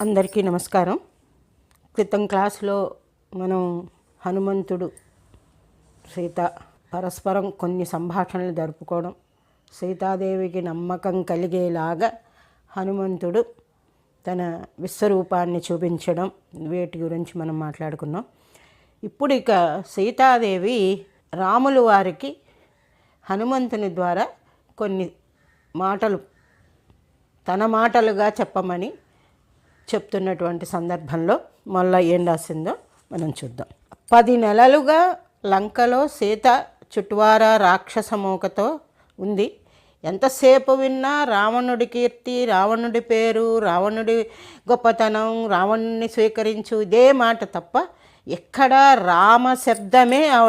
అందరికీ నమస్కారం. క్రితం క్లాస్లో మనం హనుమంతుడు సీత పరస్పరం కొన్ని సంభాషణలు జరుపుకోవడం సీతాదేవికి నమ్మకం కలిగేలాగా హనుమంతుడు తన విశ్వరూపాన్ని చూపించడం వీటి గురించి మనం మాట్లాడుకున్నాం. ఇప్పుడు ఇక సీతాదేవి రాములు వారికి హనుమంతుని ద్వారా కొన్ని మాటలు తన మాటలుగా చెప్పమని చెప్తున్నటువంటి సందర్భంలో మళ్ళీ ఏం రాసిందో మనం చూద్దాం. పది నెలలుగా లంకలో సీత చుట్వారా రాక్షస మూకతో ఉంది. ఎంతసేపు విన్నా రావణుడి కీర్తి రావణుడి పేరు రావణుడి గొప్పతనం రావణుని స్వీకరించు ఇదే మాట తప్ప ఎక్కడా రామ శబ్దమే